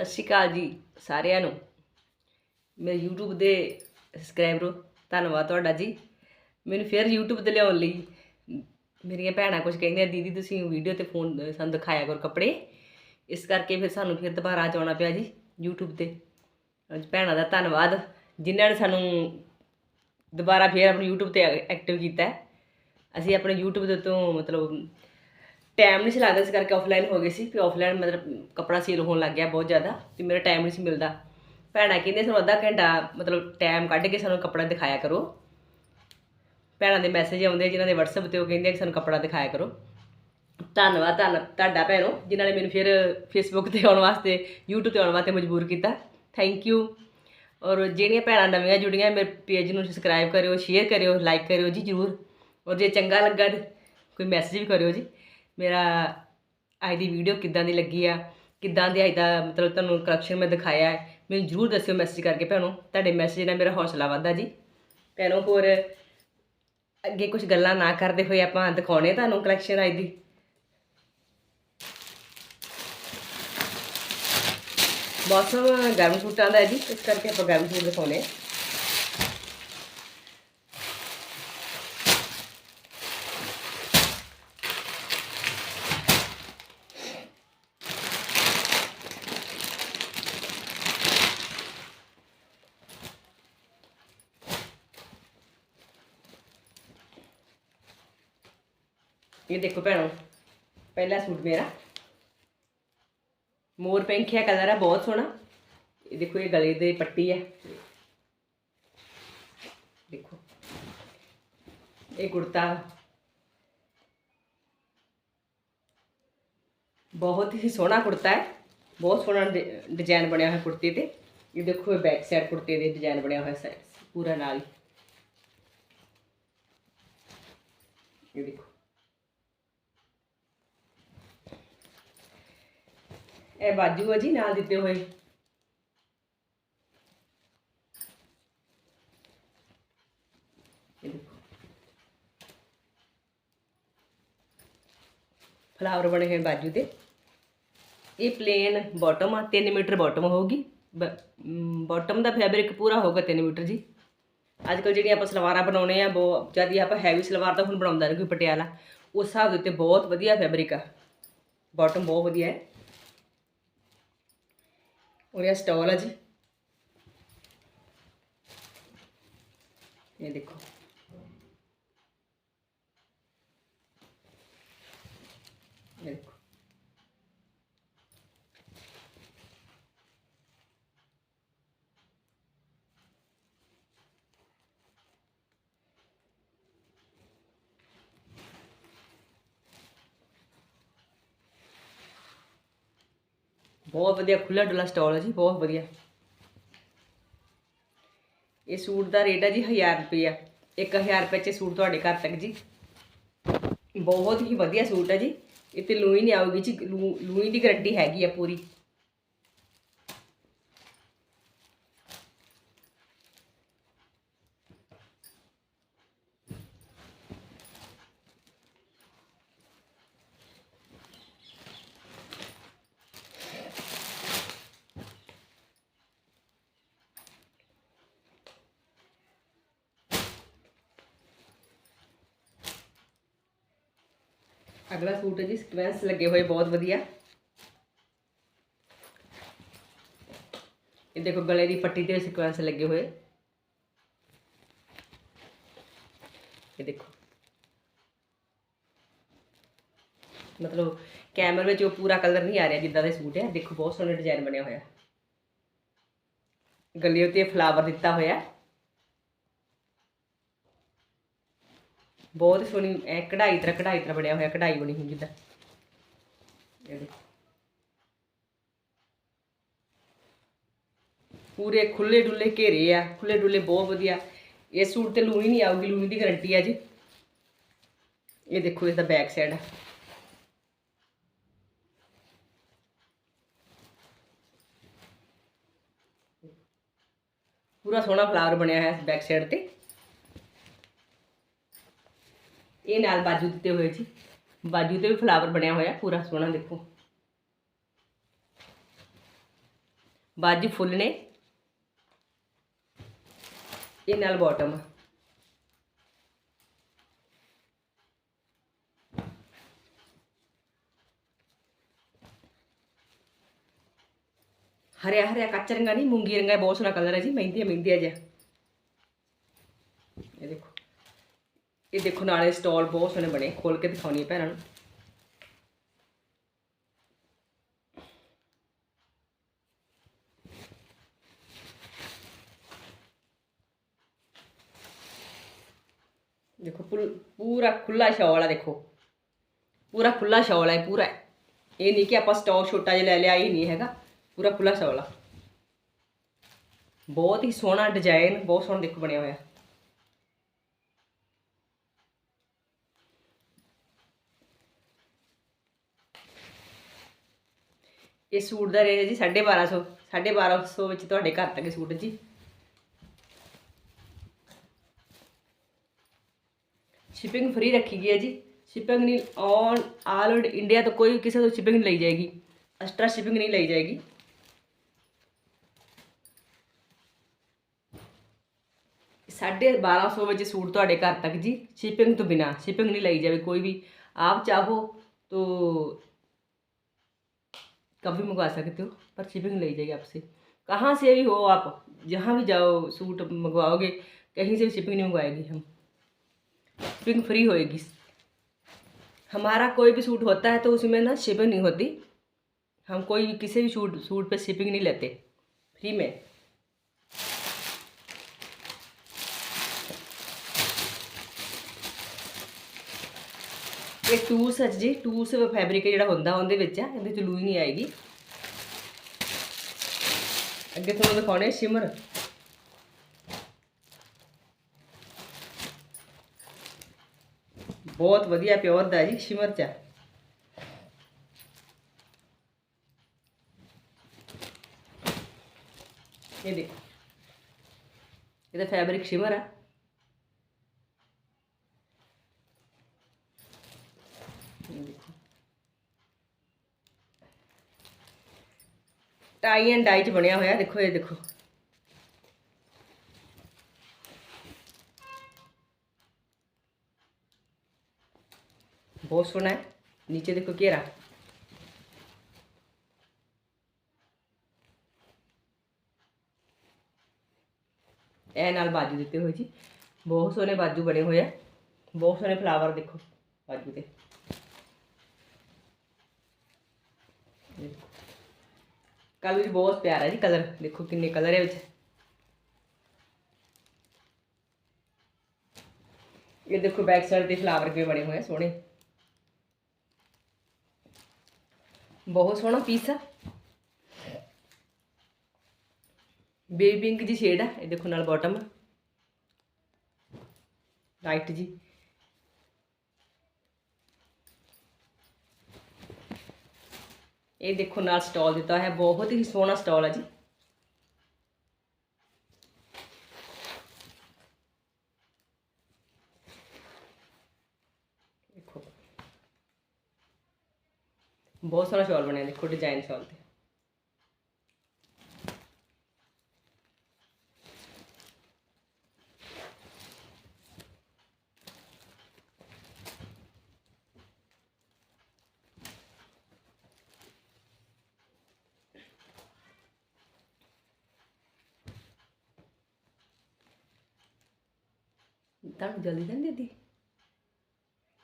ਸਤਿ ਸ਼੍ਰੀ ਅਕਾਲ ਜੀ ਸਾਰਿਆਂ ਨੂੰ। ਮੇਰੇ YouTube ਦੇ ਸਬਸਕ੍ਰਾਈਬਰੋ ਧੰਨਵਾਦ ਤੁਹਾਡਾ ਜੀ। ਮੈਨੂੰ ਫਿਰ YouTube ਤੇ ਲਿਆਉਣ ਲਈ ਮੇਰੀਆਂ ਭੈਣਾਂ ਕੁਝ ਕਹਿੰਦੀਆਂ, ਦੀਦੀ, ਤੁਸੀਂ ਵੀਡੀਓ ਤੇ ਫੋਨ ਸਾਨੂੰ ਦਿਖਾਇਆ ਕਰੋ ਕੱਪੜੇ। ਇਸ ਕਰਕੇ ਫਿਰ ਸਾਨੂੰ ਫਿਰ ਦੁਬਾਰਾ ਅੱਜ ਆਉਣਾ ਪਿਆ ਜੀ YouTube ਤੇ। ਭੈਣਾਂ ਦਾ ਧੰਨਵਾਦ, ਜਿਨ੍ਹਾਂ ਨੇ ਸਾਨੂੰ ਦੁਬਾਰਾ ਫਿਰ ਆਪਣੇ YouTube ਤੇ ਐਕਟਿਵ ਕੀਤਾ। ਅਸੀਂ ਆਪਣੇ YouTube ਦੇ ਤੋਂ ਮਤਲਬ ਟਾਈਮ ਨਹੀਂ ਸੀ ਲੱਗਦਾ ਇਸ ਕਰਕੇ ਆਫਲਾਈਨ ਹੋ ਗਏ ਸੀ ਕਿ ਆਫਲਾਈਨ ਮਤਲਬ ਕਪੜਾ ਸੇਲ ਹੋਣ ਲੱਗ ਗਿਆ ਬਹੁਤ ਜ਼ਿਆਦਾ ਤੇ ਮੇਰਾ ਟਾਈਮ ਨਹੀਂ ਸੀ ਮਿਲਦਾ। ਭੈਣਾਂ ਕਹਿੰਦੇ ਸਾਨੂੰ ਅੱਧਾ ਘੰਟਾ ਮਤਲਬ ਟਾਈਮ ਕੱਢ ਕੇ ਸਾਨੂੰ ਕਪੜਾ ਦਿਖਾਇਆ ਕਰੋ। ਭੈਣਾਂ ਦੇ ਮੈਸੇਜ ਆਉਂਦੇ ਜਿਨ੍ਹਾਂ ਦੇ WhatsApp ਤੇ ਉਹ ਕਹਿੰਦੇ ਕਿ ਸਾਨੂੰ ਕਪੜਾ ਦਿਖਾਇਆ ਕਰੋ। ਧੰਨਵਾਦ, ਧੰਨ, ਤੁਹਾਡਾ ਭੈਣੋ, ਜਿਨ੍ਹਾਂ ਨੇ ਮੈਨੂੰ ਫਿਰ Facebook ਤੇ ਆਉਣ ਵਾਸਤੇ, YouTube ਤੇ ਆਉਣ ਵਾਸਤੇ ਮਜਬੂਰ ਕੀਤਾ। ਥੈਂਕ ਯੂ ਔਰ ਜਿਹੜੀਆਂ ਭੈਣਾਂ ਨਵੀਆਂ ਜੁੜੀਆਂ, ਮੇਰੇ ਪੇਜ ਨੂੰ ਸਬਸਕ੍ਰਾਈਬ ਕਰਿਓ ਸ਼ੇਅਰ ਕਰਿਓ ਲਾਈਕ ਕਰਿਓ ਜੀ ਜਰੂਰ। ਔਰ ਜੇ ਚੰਗਾ ਲੱਗਾ ਤੇ ਕੋਈ ਮੈਸੇਜ ਵੀ ਕਰਿਓ ਜੀ। ਮੇਰਾ ਅੱਜ ਦੀ ਵੀਡੀਓ ਕਿੱਦਾਂ ਦੀ ਲੱਗੀ ਆ? ਕਿੱਦਾਂ ਦੀ ਅੱਜ ਦਾ ਮਤਲਬ ਤੁਹਾਨੂੰ ਕਲੈਕਸ਼ਨ ਮੈਂ ਦਿਖਾਇਆ ਹੈ? ਮੈਨੂੰ ਜਰੂਰ ਦੱਸਿਓ ਮੈਸੇਜ ਕਰਕੇ ਭੈਣੋ। ਤੁਹਾਡੇ ਮੈਸੇਜ ਨਾਲ ਮੇਰਾ ਹੌਸਲਾ ਵੱਧਦਾ ਜੀ। ਭੈਣੋ, ਹੋਰ ਅੱਗੇ ਕੁਝ ਗੱਲਾਂ ਨਾ ਕਰਦੇ ਹੋਏ ਆਪਾਂ ਦਿਖਾਉਣੇ ਤੁਹਾਨੂੰ ਕਲੈਕਸ਼ਨ ਅੱਜ ਦੀ। ਮੌਸਮ ਗਰਮ ਸੂਟਾਂ ਦਾ ਹੈ ਜੀ, ਇਸ ਕਰਕੇ ਆਪਾਂ ਗਰਮ ਸੂਟ ਦਿਖਾਉਣੇ ਇਹ ਦੇਖੋ ਭੈਣੋ, ਪਹਿਲਾ ਸੂਟ ਮੇਰਾ। ਮੋਰ ਪੈਂਖਿਆ ਕਲਰ ਹੈ, ਬਹੁਤ ਸੋਹਣਾ। ਇਹ ਦੇਖੋ, ਇਹ ਗਲੇ ਦੇ ਪੱਟੀ ਹੈ। ਦੇਖੋ। ਇਹ ਕੁੜਤਾ। ਬਹੁਤ ਹੀ ਸੋਹਣਾ ਕੁੜਤਾ ਹੈ। ਬਹੁਤ ਸੋਹਣਾ ਡਿ- ਡਿਜ਼ਾਈਨ ਬਣਿਆ ਹੋਇਆ ਕੁੜਤੇ ਤੇ। ਇਹ ਦੇਖੋ, ਇਹ ਬੈਕ ਸਾਈਡ ਕੁੜਤੇ ਦੇ ਡਿਜ਼ਾਈਨ ਬਣਿਆ ਹੋਇਆ ਸਾਈਡ ਪੂਰਾ ਨਾਲ ਇਹ ਦੇਖੋ। ਇਹ ਬਾਜੂ ਆ ਜੀ, ਨਾਲ ਦਿੱਤੇ ਹੋਏ। ਫਲਾਵਰ ਬਣੇ ਹੋਏ ਬਾਜੂ ਤੇ। ਇਹ ਪਲੇਨ ਬਾਟਮ ਆ 3 ਮੀਟਰ ਬਾਟਮ ਹੋਊਗੀ। ਬਾਟਮ ਦਾ ਫੈਬਰਿਕ ਪੂਰਾ ਹੋਊਗਾ 3 ਮੀਟਰ ਜੀ। ਅੱਜ ਕੱਲ ਜਿਹੜੀਆਂ ਆਪਾਂ ਸਲਵਾਰਾਂ ਬਣਾਉਣੇ ਆ ਬਹੁਤ ਜਦ ਆਪਾਂ ਹੈਵੀ ਸਲਵਾਰ ਤਾਂ ਹੁਣ ਬਣਾਉਂਦਾ ਨਹੀਂ ਕੋਈ ਪਟਿਆਲਾ। ਉਸ ਹਿਸਾਬ ਦੇ ਉੱਤੇ ਬਹੁਤ ਵਧੀਆ ਫੈਬਰਿਕ ਆ। ਬਾਟਮ ਬਹੁਤ ਵਧੀਆ ਹੈ। ਹੋ ਗਿਆ ਸਟਾਲ ਆ ਜੀ। ਇਹ ਦੇਖੋ। ਬਹੁਤ ਵਧੀਆ ਖੁੱਲਾ ਡੁੱਲਾ ਸਟਾਲ ਹੈ ਜੀ, ਬਹੁਤ ਵਧੀਆ। ਇਹ ਸੂਟ ਦਾ ਰੇਟ ਹੈ ਜੀ 1000 ਰੁਪਇਆ 1000 ਰੁਪਏ 'ਚ ਸੂਟ ਤੁਹਾਡੇ ਘਰ ਤੱਕ ਜੀ। ਬਹੁਤ ਹੀ ਵਧੀਆ ਸੂਟ ਹੈ ਜੀ। ਇਹ ਤੇ ਲੂਈ ਨਹੀਂ ਆਊਗੀ ਜੀ, ਲੂ- ਲੂਈ ਦੀ ਗਾਰੰਟੀ ਹੈਗੀ ਆ ਪੂਰੀ। ਅਗਲਾ ਸੂਟ ਹੈ ਜੀ ਸਕੁਐਂਸ ਲੱਗੇ ਹੋਏ ਬਹੁਤ ਵਧੀਆ ਇਹ ਦੇਖੋ ਗਲੇ ਦੀ ਪੱਟੀ ਤੇ ਸਕੁਐਂਸ ਲੱਗੇ ਹੋਏ ਇਹ ਦੇਖੋ ਮਤਲਬ ਕੈਮਰੇ ਵਿੱਚ ਉਹ ਪੂਰਾ ਕਲਰ ਨਹੀਂ ਆ ਰਿਹਾ ਜਿੱਦਾਂ ਦਾ ਸੂਟ ਹੈ ਦੇਖੋ ਬਹੁਤ ਸੋਹਣਾ ਡਿਜ਼ਾਈਨ ਬਣਿਆ ਹੋਇਆ ਗਲੇ ਉੱਤੇ ਫਲਾਵਰ ਦਿੱਤਾ ਹੋਇਆ ਬਹੁਤ ਸੋਹਣੀ ਐ ਕਢਾਈ ਤਰ੍ਹਾਂ ਕਢਾਈ ਤਰ੍ਹਾਂ ਬਣਿਆ ਹੋਇਆ ਕਢਾਈ ਬਣੀ ਹੋਈ ਜਿੱਦਾਂ ਇਹ ਦੇਖੋ ਪੂਰੇ ਖੁੱਲੇ ਡੁੱਲੇ ਘੇਰੇ ਆ ਖੁੱਲੇ ਡੁੱਲੇ ਬਹੁਤ ਵਧੀਆ ਇਹ ਸੂਟ ਤੇ ਲੂਣੀ ਨਹੀਂ ਆਊਗੀ ਲੂਣੀ ਦੀ ਗਾਰੰਟੀ ਆ ਜੀ ਇਹ ਦੇਖੋ ਇਸ ਦਾ ਬੈਕ ਸਾਈਡ ਪੂਰਾ ਸੋਹਣਾ ਫਲਾਵਰ ਬਣਿਆ ਹੋਇਆ ਬੈਕ ਸਾਈਡ ਤੇ ਇਹ ਨਾਲ ਬਾਜੂ ਦਿੱਤੇ ਹੋਏ ਜੀ ਬਾਜੂ ਤੇ ਵੀ ਫਲਾਵਰ ਬਣਿਆ ਹੋਇਆ ਪੂਰਾ ਸੋਹਣਾ ਦੇਖੋ ਬਾਜੂ ਫੁੱਲ ਨੇ ਇਹ ਨਾਲ ਬਾਟਮ ਹਰਿਆ ਹਰਿਆ ਕੱਚਾ ਰੰਗਾ ਨਹੀਂ ਮੂੰਗੀ ਰੰਗਾ ਬਹੁਤ ਸੋਹਣਾ ਕਲਰ ਹੈ ਜੀ ਮਹਿੰਦੀ ਮਹਿੰਦੀ ਆ ਜਿਹਾ ਇਹ ਦੇਖੋ ਇਹ ਦੇਖੋ ਨਾਲੇ ਸਟਾਲ ਬਹੁਤ ਸੋਹਣੇ ਬਣੇ ਖੋਲ ਕੇ ਦਿਖਾਉਣੀ ਹੈ ਭੈਣਾਂ ਨੂੰ। ਦੇਖੋ ਪੂਰਾ ਖੁੱਲਾ ਸ਼ਾਲ ਆ ਦੇਖੋ। ਪੂਰਾ ਖੁੱਲਾ ਸ਼ਾਲ ਹੈ ਪੂਰਾ। ਇਹ ਨਹੀਂ ਕਿ ਆਪਾਂ ਸਟਾਕ ਛੋਟਾ ਜਿਹਾ ਲੈ ਲਿਆ, ਇਹ ਨਹੀਂ ਹੈਗਾ। ਪੂਰਾ ਖੁੱਲਾ ਸ਼ਾਲ ਆ। ਬਹੁਤ ਹੀ ਸੋਹਣਾ ਡਿਜ਼ਾਈਨ ਬਹੁਤ ਸੋਹਣਾ ਦੇਖੋ ਬਣਿਆ ਹੋਇਆ। ਇਹ ਸੂਟ ਦਾ ਰੇਟ ਹੈ ਜੀ 1250 1250 ਵਿੱਚ ਤੁਹਾਡੇ ਘਰ ਤੱਕ ਸੂਟ ਜੀ। ਸ਼ਿਪਿੰਗ ਫ੍ਰੀ ਰੱਖੀ ਗਈ ਹੈ ਜੀ। ਸ਼ਿਪਿੰਗ ਨਹੀਂ ਔਨ ਆਲ ਓਵਰ ਇੰਡੀਆ ਤੋਂ ਕੋਈ ਕਿਸੇ ਤੋਂ ਸ਼ਿਪਿੰਗ ਨਹੀਂ ਲਈ ਜਾਏਗੀ। ਐਕਸਟਰਾ ਸ਼ਿਪਿੰਗ ਨਹੀਂ ਲਈ ਜਾਏਗੀ। ਸਾਢੇ 1200 ਵਜੇ ਸੂਟ ਤੁਹਾਡੇ ਘਰ ਤੱਕ ਜੀ। ਸ਼ਿਪਿੰਗ ਤੋਂ ਬਿਨਾ ਸ਼ਿਪਿੰਗ ਨਹੀਂ ਲਈ ਜਾਵੇ ਕੋਈ ਵੀ। ਆਪ ਚਾਹੋ ਤੋ कभी मंगवा सकते हो, पर शिपिंग नहीं जाएगी आपसे। कहाँ से भी हो आप, जहाँ भी जाओ, सूट मंगवाओगे, कहीं से भी शिपिंग नहीं मंगवाएगी हम। शिपिंग फ्री होएगी। हमारा कोई भी सूट होता है तो उसमें ना शिपिंग नहीं होती। हम कोई किसी भी सूट सूट पर शिपिंग नहीं लेते। फ्री में। ਇਹ ਟੂਸ ਸੱਚ ਜੀ ਟੂ ਫੈਬਰਿਕ ਜਿਹੜਾ ਹੁੰਦਾ ਉਹਦੇ ਵਿੱਚ ਆ, ਇਹਦੇ ਚ ਲੂਈ ਨਹੀਂ ਆਏਗੀ। ਅੱਗੇ ਤੁਹਾਨੂੰ ਦਿਖਾਉਣੇ ਸ਼ਿਮਰ ਬਹੁਤ ਵਧੀਆ ਪਿਓਰ ਦਾ ਜੀ ਸ਼ਿਮਰ ਚ ਆ। ਇਹ ਦੇਖੋ, ਇਹਦਾ ਫੈਬਰਿਕ ਸ਼ਿਮਰ ਆ ਇਹ ਦੇਖੋ ਟਾਈ ਐਂਡ ਡਾਈ ਚ ਬਣਿਆ ਹੋਇਆ, ਦੇਖੋ, ਇਹ ਦੇਖੋ। ਬਹੁਤ ਸੋਹਣਾ ਹੈ, ਨੀਚੇ ਦੇਖੋ ਘੇਰਾ। ਇਹ ਨਾਲ ਬਾਜੂ ਦਿੱਤੇ ਹੋਏ ਜੀ। ਬਹੁਤ ਸੋਹਣੇ ਬਾਜੂ ਬਣੇ ਹੋਏ ਆ। ਬਹੁਤ ਸੋਹਣੇ ਫਲਾਵਰ ਦੇਖੋ, ਬਾਜੂ ਤੇ ਕਲਰ ਵੀ ਬਹੁਤ ਪਿਆਰਾ ਜੀ ਕਲਰ, ਦੇਖੋ ਕਿੰਨੇ ਕਲਰ ਹੈ ਵਿੱਚ। ਇਹ ਦੇਖੋ ਬੈਕ ਸਾਈਡ ਤੇ ਫਲਾਵਰ ਵੀ ਬਣੇ ਹੋਏ ਆ, ਸੋਹਣੇ। ਬਹੁਤ ਸੋਹਣਾ ਪੀਸ ਆ। ਬੇਬੀ ਪਿੰਕ ਜੀ ਸ਼ੇਡ ਆ, ਇਹ ਦੇਖੋ ਨਾਲ ਬਾਟਮ ਲਾਈਟ ਜੀ। ਇਹ ਦੇਖੋ ਨਾਲ ਸਟਾਲ ਦਿੱਤਾ ਹੈ ਬਹੁਤ ਹੀ ਸੋਹਣਾ ਸਟਾਲ ਹੈ ਜੀ। ਦੇਖੋ। ਬਹੁਤ ਸੋਹਣਾ ਸ਼ਾਲ ਬਣਿਆ, ਦੇਖੋ ਡਿਜ਼ਾਈਨ ਸ਼ਾਲ ਤੇ ਤੁਹਾਨੂੰ ਜਲਦੀ ਤਾਂ ਨਹੀਂ ਦਿੱਤੀ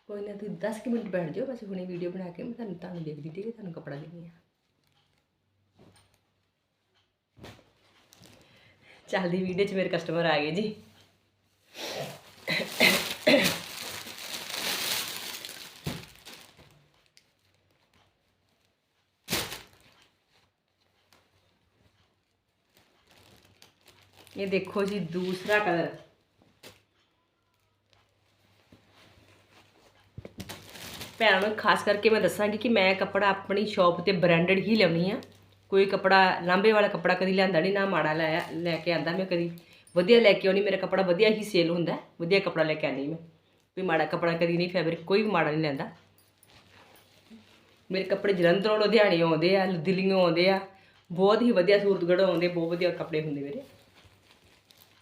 ਕੋਈ ਨਾ ਤੁਸੀਂ 10 ਕੁ ਮਿੰਟ ਬੈਠ ਜਾਓ, ਬਸ ਹੁਣੇ ਵੀਡੀਓ ਬਣਾ ਕੇ ਮੈਂ ਤੁਹਾਨੂੰ ਤੁਹਾਨੂੰ ਦੇਖਦੀ ਠੀਕ ਹੈ ਤੁਹਾਨੂੰ ਕੱਪੜਾ ਦੇਣੀ ਆ ਚੱਲਦੀ ਵੀਡੀਓ 'ਚ ਮੇਰੇ ਕਸਟਮਰ ਆ ਗਏ ਜੀ। ਇਹ ਦੇਖੋ ਜੀ, ਦੂਸਰਾ ਕਲਰ ਭੈਣਾਂ ਨੂੰ ਖਾਸ ਕਰਕੇ ਮੈਂ ਦੱਸਾਂਗੀ ਕਿ ਮੈਂ ਕੱਪੜਾ ਆਪਣੀ ਸ਼ਾਪ ਤੇ ਬ੍ਰਾਂਡਡ ਹੀ ਲਿਆਉਣੀ ਆ। ਕੋਈ ਕੱਪੜਾ, ਲਾਂਬੇ ਵਾਲਾ ਕੱਪੜਾ ਕਦੀ ਲਿਆਂਦਾ ਨਹੀਂ ਨਾ ਮਾੜਾ ਲਾਇਆ, ਲੈ ਕੇ ਆਂਦਾ ਮੈਂ ਕਦੀ। ਵਧੀਆ ਲੈ ਕੇ ਆਉਣੀ, ਮੇਰਾ ਕੱਪੜਾ ਵਧੀਆ ਹੀ ਸੇਲ ਹੁੰਦਾ ਵਧੀਆ ਕੱਪੜਾ ਲੈ ਕੇ ਆਉਂਦੀ ਮੈਂ। ਕੋਈ ਮਾੜਾ ਕੱਪੜਾ ਕਦੀ ਨਹੀਂ ਫੈਬਰਿਕ ਕੋਈ ਵੀ ਮਾੜਾ ਨਹੀਂ ਲੈਂਦਾ ਮੇਰੇ ਕੱਪੜੇ ਜਲੰਧਰੋਂ ਲੁਧਿਆਣੇ ਆਉਂਦੇ ਆ ਦਿੱਲੀੋਂ ਆਉਂਦੇ ਆ, ਬਹੁਤ ਹੀ ਵਧੀਆ ਸੂਰਤਗੜ੍ਹ ਆਉਂਦੇ, ਬਹੁਤ ਵਧੀਆ ਕੱਪੜੇ ਹੁੰਦੇ ਮੇਰੇ।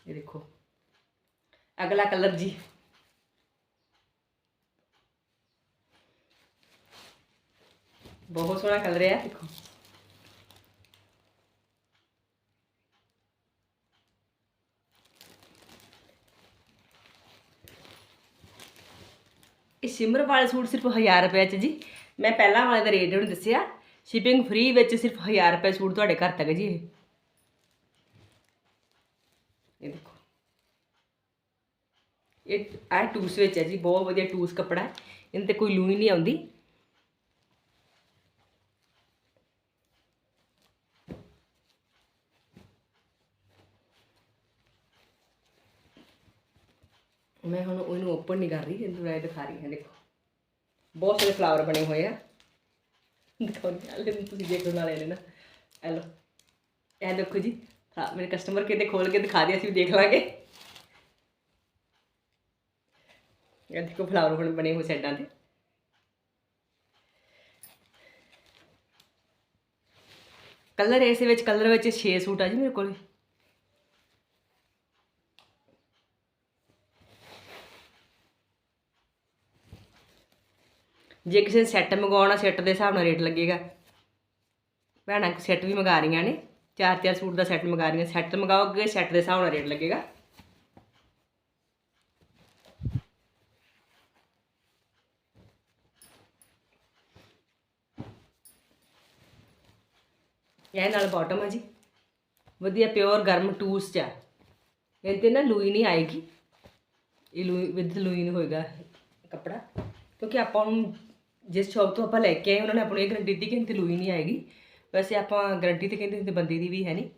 ਇਹ ਦੇਖੋ, ਅਗਲਾ ਕਲਰ ਜੀ। ਬਹੁਤ ਸੋਹਣਾ ਕਲਰ ਹੈ ਦੇਖੋ ਇਹ ਸਿਮਰ ਵਾਲੇ ਸੂਟ ਸਿਰਫ 1000 ਰੁਪਏ ਚ ਜੀ। ਮੈਂ ਪਹਿਲਾਂ ਵਾਲੇ ਦਾ ਰੇਟ ਉਹਨੂੰ ਦੱਸਿਆ। ਸ਼ਿਪਿੰਗ ਫ੍ਰੀ ਵਿੱਚ ਸਿਰਫ 1000 ਰੁਪਏ ਸੂਟ ਤੁਹਾਡੇ ਘਰ ਤੱਕ ਜੀ ਇਹ। ਇਹ ਦੇਖੋ। ਇਹ ਆ ਟੂਸ ਵਿੱਚ ਹੈ ਜੀ ਬਹੁਤ ਵਧੀਆ ਟੂਸ ਕੱਪੜਾ ਹੈ। ਇਹਦੇ ਤੇ ਕੋਈ ਲੂਈ ਨਹੀਂ ਆਉਂਦੀ ਮੈਂ ਹੁਣ ਉਹਨੂੰ ਓਪਨ ਨਹੀਂ ਕਰ ਰਹੀ, ਇਹਨੂੰ ਮੈਂ ਦਿਖਾ ਰਹੀ ਹਾਂ, ਦੇਖੋ। ਬਹੁਤ ਸਾਰੇ ਫਲਾਵਰ ਬਣੇ ਹੋਏ ਆ। ਦਿਖਾਉਂਦੀ ਆ ਲੈ ਤੁਸੀਂ ਦੇਖਣ ਵਾਲੇ ਨੇ ਨਾ ਇਹ ਇਹ ਦੇਖੋ ਜੀ, ਹਾਂ, ਮੇਰੇ ਕਸਟਮਰ ਕਿਤੇ ਖੋਲ ਕੇ ਦਿਖਾ ਦਿਆ, ਅਸੀਂ ਵੀ ਦੇਖ ਲਾਂਗੇ। ਇਹ ਦੇਖੋ ਫਲਾਵਰ ਹੁਣ ਬਣੇ ਹੋਏ ਸਾਈਡਾਂ ਤੇ ਕਲਰ ਇਸ ਵਿੱਚ ਕਲਰ ਵਿੱਚ 6 ਸੂਟ ਆ ਜੀ ਮੇਰੇ ਕੋਲ। ਜੇ ਕਿਸੇ ਨੇ ਸੈੱਟ ਮੰਗਵਾਉਣਾ ਸੈੱਟ ਦੇ ਹਿਸਾਬ ਨਾਲ ਰੇਟ ਲੱਗੇਗਾ। ਭੈਣਾਂ ਸੈੱਟ ਵੀ ਮੰਗਾ ਰਹੀਆਂ ਨੇ। ਚਾਰ ਚਾਰ ਸੂਟ ਦਾ ਸੈੱਟ ਮੰਗਾ ਰਹੀਆਂ। ਸੈੱਟ ਮੰਗਾਓਗੇ ਸੈੱਟ ਦੇ ਹਿਸਾਬ ਨਾਲ ਰੇਟ ਲੱਗੇਗਾ। ਇਹ ਨਾਲ ਬਾਟਮ ਹੈ ਜੀ। ਵਧੀਆ ਪਿਓਰ ਗਰਮ ਟੂਸ ਚ ਆ। ਇਹਦੇ ਤੇ ਨਾ ਲੂਈ ਨਹੀਂ ਆਏਗੀ। ਇਹ ਲੂਈ ਵਿਦ ਲੂਈ ਨਹੀਂ ਹੋਏਗਾ ਕੱਪੜਾ। ਕਿਉਂਕਿ ਆਪਾਂ ਨੂੰ ਜਿਸ ਸ਼ੌਪ ਤੋਂ ਆਪਾਂ ਲੈ ਕੇ ਆਏ, ਉਹਨਾਂ ਨੇ ਆਪਾਂ ਨੂੰ ਇਹ ਗਰੰਟੀ ਦਿੱਤੀ ਕਿ ਇਹਦੇ ਤੇ ਲੂਈ ਨਹੀਂ ਆਏਗੀ। ਵੈਸੇ ਆਪਾਂ ਗਰੰਟੀ ਤੇ ਕਹਿੰਦੇ ਹੁੰਦੇ ਬੰਦੇ ਦੀ ਵੀ ਹੈ ਨਹੀਂ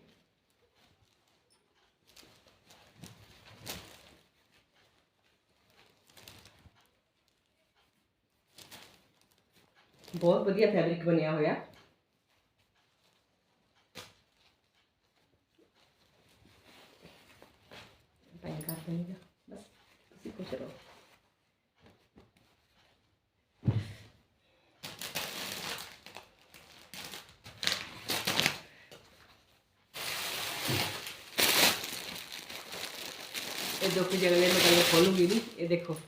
ਬਹੁਤ ਵਧੀਆ ਫੈਬਰਿਕ ਬਣਿਆ ਹੋਇਆ। ਪਾਈ ਕਰ ਦੇਣੀਗਾ ਬਸ, ਤੁਸੀਂ ਖੁਸ਼ ਰਹੋ। ਇਹ ਦੋ ਕਿ ਜਗਲੇ ਮੈਂ ਕੱਲ ਖੋਲੂੰਗੀ ਨਹੀਂ ਇਹ ਦੇਖੋ।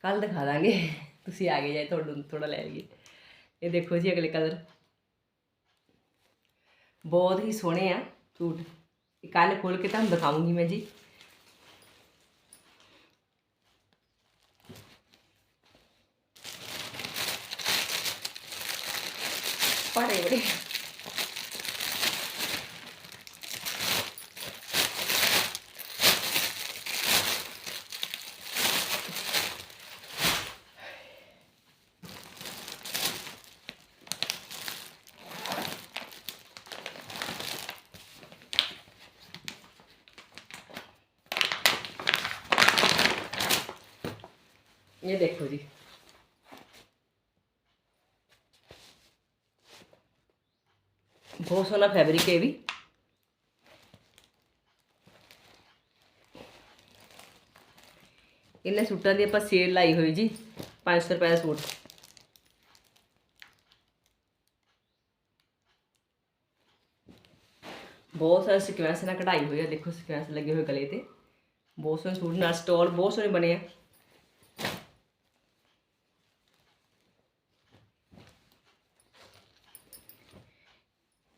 ਕੱਲ ਦਿਖਾ ਦਾਂਗੇ। ਤੁਸੀਂ ਆ ਗਏ ਜਾਏ ਤੁਹਾਨੂੰ ਥੋੜਾ ਲੈ ਲਈਏ। ਇਹ ਦੇਖੋ ਜੀ ਅਗਲੇ ਕਲਰ। ਬਹੁਤ ਹੀ ਸੋਹਣੇ ਆ ਸੂਟ। ਇਹ ਕੱਲ ਖੋਲ ਕੇ ਤੁਹਾਨੂੰ ਦਿਖਾਉਂਗੀ ਮੈਂ ਜੀ। ਬੜੇ ਬੜੇ ਇਹ ਦੇਖੋ ਜੀ। ਬਹੁਤ ਸੋਹਣਾ ਫੈਬਰਿਕ ਹੈ ਵੀ। ਇਹਨਾਂ ਸੂਟਾਂ ਦੀ ਆਪਾਂ ਸੇਲ ਲਾਈ ਹੋਈ ਜੀ 500 ਰੁਪਏ ਦਾ ਸੂਟ। ਬਹੁਤ ਸਾਰੇ ਸਿਕਵੈਂਸ ਨਾਲ ਕਢਾਈ ਹੋਈ ਹੈ ਦੇਖੋ ਸਿਕਵੈਂਸ ਲੱਗੇ ਹੋਏ ਗਲੇ ਤੇ। ਬਹੁਤ ਸੋਹਣੇ ਸੂਟ, ਨਾਲ ਸਟੋਲ ਬਹੁਤ ਸੋਹਣੇ ਬਣੇ ਆ।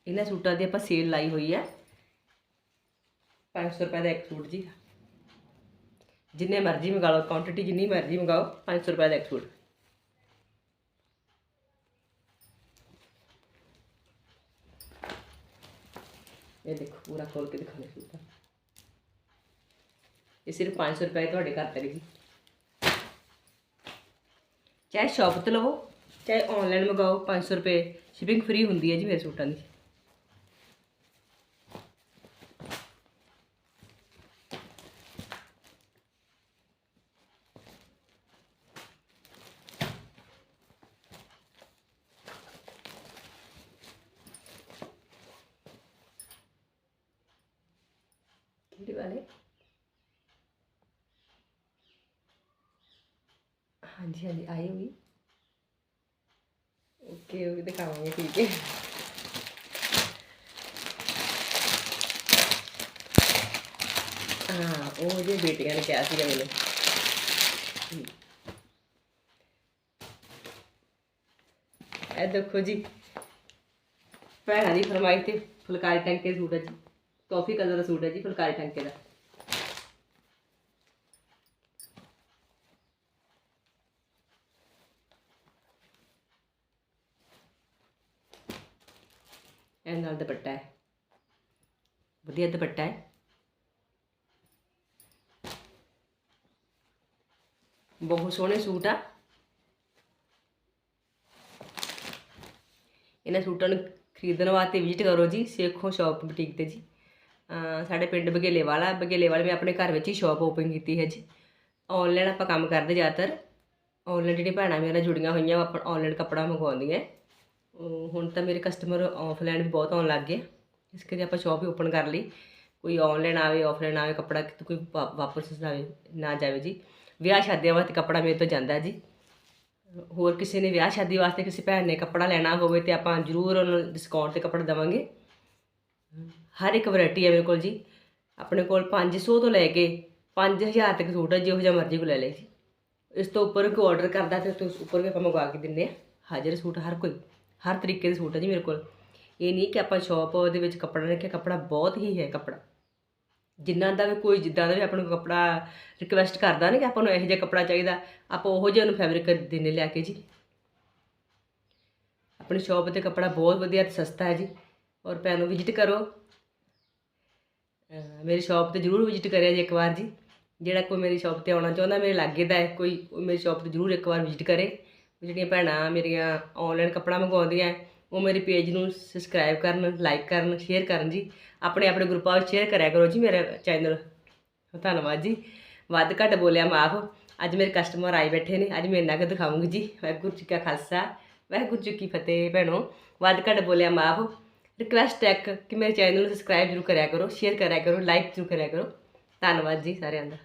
ਇਹਨਾਂ ਸੂਟਾਂ ਦੀ ਆਪਾਂ ਸੇਲ ਲਾਈ ਹੋਈ ਹੈ। 500 ਰੁਪਏ ਦਾ ਇੱਕ ਸੂਟ ਜੀ। ਜਿੰਨੇ ਮਰਜ਼ੀ ਮੰਗਾ ਲਓ ਕੁਆਂਟੀਟੀ ਜਿੰਨੀ ਮਰਜ਼ੀ ਮੰਗਾਓ 500 ਰੁਪਏ ਦਾ ਇੱਕ ਸੂਟ। ਇਹ ਦੇਖੋ, ਪੂਰਾ ਖੋਲ ਕੇ ਦਿਖਾਣੇ ਸੂਟ। ਇਹ ਸਿਰਫ 500 ਰੁਪਏ ਤੁਹਾਡੇ ਘਰ ਤੱਕ ਜੀ ਚਾਹੇ ਸ਼ਾਪ ਤੋਂ ਲਵੋ, ਚਾਹੇ ਆਨਲਾਈਨ ਮੰਗਾਓ 500 ਰੁਪਏ ਸ਼ਿਪਿੰਗ ਫ੍ਰੀ ਹੁੰਦੀ ਹੈ ਜੀ ਮੇਰੇ ਸੂਟਾਂ ਦੀ। ਵਾਲੇ ਹਾਂਜੀ ਹਾਂਜੀ, ਆਈ ਹੋਈ ਕੇ ਉਹ ਦਿਖਾਵਾਂਗੇ, ਠੀਕ ਹੈ। ਹਾਂ, ਉਹ ਜੇ ਬੇਟੀਆਂ ਨੇ ਕਿਹਾ ਸੀਗਾ ਮੈਨੂੰ। ਇਹ ਦੇਖੋ ਜੀ, ਭੈਣਾਂ ਦੀ ਫਰਮਾਈ ਤੇ ਫੁਲਕਾਰੀ ਟੰਕੇ ਸੂਟ ਹੈ ਜੀ। ਕਾਫੀ ਕਲਰ ਦਾ ਸੂਟ ਹੈ ਜੀ, ਫੁਲਕਾਰੀ ਟੰਕੇ ਦਾ। ਇਹ ਨਾਲ ਦੁਪੱਟਾ ਹੈ। ਵਧੀਆ ਦੁਪੱਟਾ ਹੈ। ਬਹੁਤ ਸੋਹਣੇ ਸੂਟ ਆ। ਇਹਨਾਂ ਸੂਟਾਂ ਨੂੰ ਖਰੀਦਣ ਵਾਸਤੇ ਵਿਜ਼ਿਟ ਕਰੋ ਜੀ, ਸੇਖੋ ਸ਼ਾਪ ਬੁਟੀਕ ਤੇ ਜੀ। ਸਾਡੇ ਪਿੰਡ ਬਗੇਲੇ ਵਾਲਾ ਬਗੇਲੇ ਵਾਲੇ ਮੈਂ ਆਪਣੇ ਘਰ ਵਿੱਚ ਹੀ ਸ਼ਾਪ ਓਪਨ ਕੀਤੀ ਹੈ ਜੀ। ਆਨਲਾਈਨ ਆਪਾਂ ਕੰਮ ਕਰਦੇ ਜ਼ਿਆਦਾਤਰ। ਆਨਲਾਈਨ ਜਿਹੜੀ ਭੈਣਾਂ ਮੇਰੇ ਨਾਲ ਜੁੜੀਆਂ ਹੋਈਆਂ, ਉਹ ਆਪਾਂ ਆਨਲਾਈਨ ਕੱਪੜਾ ਮੰਗਵਾਉਂਦੀਆਂ ਉਹ ਹੁਣ ਤਾਂ ਮੇਰੇ ਕਸਟਮਰ ਆਫਲਾਈਨ ਵੀ ਬਹੁਤ ਆਉਣ ਲੱਗ ਗਏ। ਇਸ ਕਰਕੇ ਆਪਾਂ ਸ਼ਾਪ ਹੀ ਓਪਨ ਕਰ ਲਈ। ਕੋਈ ਆਨਲਾਈਨ ਆਵੇ ਆਫਲਾਈਨ ਆਵੇ ਕੱਪੜਾ, ਕਿਤੇ ਕੋਈ ਵਾ- ਵਾਪਸ ਜਾਵੇ ਨਾ ਜਾਵੇ ਜੀ। ਵਿਆਹ ਸ਼ਾਦੀਆਂ ਵਾਸਤੇ ਕੱਪੜਾ ਮੇਰੇ ਤੋਂ ਜਾਂਦਾ ਜੀ। ਹੋਰ ਕਿਸੇ ਨੇ ਵਿਆਹ ਸ਼ਾਦੀ ਵਾਸਤੇ ਕਿਸੇ ਭੈਣ ਨੇ ਕੱਪੜਾ ਲੈਣਾ ਹੋਵੇ ਤੇ ਆਪਾਂ ਜ਼ਰੂਰ ਉਹਨੂੰ ਡਿਸਕਾਊਂਟ ਤੇ ਕੱਪੜਾ ਦੇਵਾਂਗੇ। ਹਰ ਇੱਕ ਵੈਰਾਈਟੀ ਹੈ ਮੇਰੇ ਕੋਲ ਜੀ। ਆਪਣੇ ਕੋਲ 500 ਤੋਂ ਲੈ ਕੇ 5000 ਤੱਕ ਸੂਟ ਹੈ ਜਿਹੋ ਜਿਹਾ ਮਰਜ਼ੀ ਕੋ ਲੈ ਲੈ ਜੀ। ਇਸ ਤੋਂ ਉੱਪਰ ਕੋਈ ਆਰਡਰ ਕਰਦਾ ਤੇ ਉਸ ਉੱਪਰ ਵੀ ਆਪਾਂ ਮੰਗਵਾ ਕੇ ਦਿੰਦੇ ਆ। ਹਾਜ਼ਰ ਸੂਟ ਹਰ ਕੋਈ, ਹਰ ਤਰੀਕੇ ਦੇ ਸੂਟ ਹੈ ਜੀ ਮੇਰੇ ਕੋਲ। ਇਹ ਨਹੀਂ ਕਿ ਆਪਾਂ ਸ਼ਾਪ ਦੇ ਵਿੱਚ ਕੱਪੜਾ ਰੱਖਿਆ, ਕੱਪੜਾ ਬਹੁਤ ਹੀ ਹੈ ਕੱਪੜਾ। ਜਿੰਨਾ ਦਾ ਵੀ ਕੋਈ, ਜਿੱਦਾਂ ਦਾ ਵੀ ਆਪਾਂ ਨੂੰ ਕੱਪੜਾ ਰਿਕਵੈਸਟ ਕਰਦਾ ਨਾ ਕਿ ਆਪਾਂ ਨੂੰ ਇਹੋ ਜਿਹਾ ਕੱਪੜਾ ਚਾਹੀਦਾ, ਆਪਾਂ ਉਹੋ ਜਿਹਾ ਨੂੰ ਫੈਬਰਿਕ ਦਿੰਨੇ ਲਿਆ ਕੇ ਜੀ। ਆਪਣੀ ਸ਼ਾਪ ਤੇ ਕੱਪੜਾ ਬਹੁਤ ਵਧੀਆ ਤੇ ਸਸਤਾ ਹੈ ਜੀ। ਔਰ ਭੈਣ ਵਿਜ਼ਿਟ ਕਰੋ। ਮੇਰੀ ਸ਼ਾਪ ਤੇ ਜਰੂਰ ਵਿਜ਼ਿਟ ਕਰਿਆ ਜੀ ਇੱਕ ਵਾਰ ਜੀ। ਜਿਹੜਾ ਕੋਈ ਮੇਰੀ ਸ਼ਾਪ ਤੇ ਆਉਣਾ ਚਾਹੁੰਦਾ, ਮੇਰੇ ਲਾਗੇ ਦਾ ਹੈ, ਕੋਈ ਉਹ ਮੇਰੀ ਸ਼ਾਪ ਤੇ ਜਰੂਰ ਇੱਕ ਵਾਰ ਵਿਜ਼ਿਟ ਕਰੇ। ਜਿਹੜੀਆਂ ਭੈਣਾਂ ਮੇਰੀਆਂ ਆਨਲਾਈਨ ਕੱਪੜਾ ਮੰਗਵਾਉਂਦੀਆਂ ਉਹ ਮੇਰੇ ਪੇਜ ਨੂੰ ਸਬਸਕ੍ਰਾਈਬ ਕਰਨ ਲਾਈਕ ਕਰਨ ਸ਼ੇਅਰ ਕਰਨ ਜੀ। ਆਪਣੇ ਆਪਣੇ ਗਰੁੱਪਾਂ ਵਿੱਚ ਸ਼ੇਅਰ ਕਰਿਆ ਕਰੋ ਜੀ ਮੇਰਾ ਚੈਨਲ ਧੰਨਵਾਦ ਜੀ। ਵੱਧ ਘੱਟ ਬੋਲਿਆ ਮਾਫ। ਅੱਜ ਮੇਰੇ ਕਸਟਮਰ ਆਏ ਬੈਠੇ ਨੇ, ਅੱਜ ਮੈਂ ਇਹਨਾਂ ਕੁ ਦਿਖਾਉਂਗੀ ਜੀ। ਵਾਹਿਗੁਰੂ ਜੀ ਕਾ ਖਾਲਸਾ, ਵਾਹਿਗੁਰੂ ਜੀ ਕੀ ਫਤਿਹ ਭੈਣੋ। ਵੱਧ ਘੱਟ ਬੋਲਿਆ ਮਾਫ। ਰਿਕਵੈਸਟ ਹੈ ਕਿ ਮੇਰੇ ਚੈਨਲ ਨੂੰ ਸਬਸਕ੍ਰਾਈਬ ਜ਼ਰੂਰ ਕਰਿਆ ਕਰੋ ਸ਼ੇਅਰ ਕਰਿਆ ਕਰੋ ਲਾਈਕ ਜ਼ਰੂਰ ਕਰਿਆ ਕਰੋ। ਧੰਨਵਾਦ ਜੀ ਸਾਰਿਆਂ ਦਾ।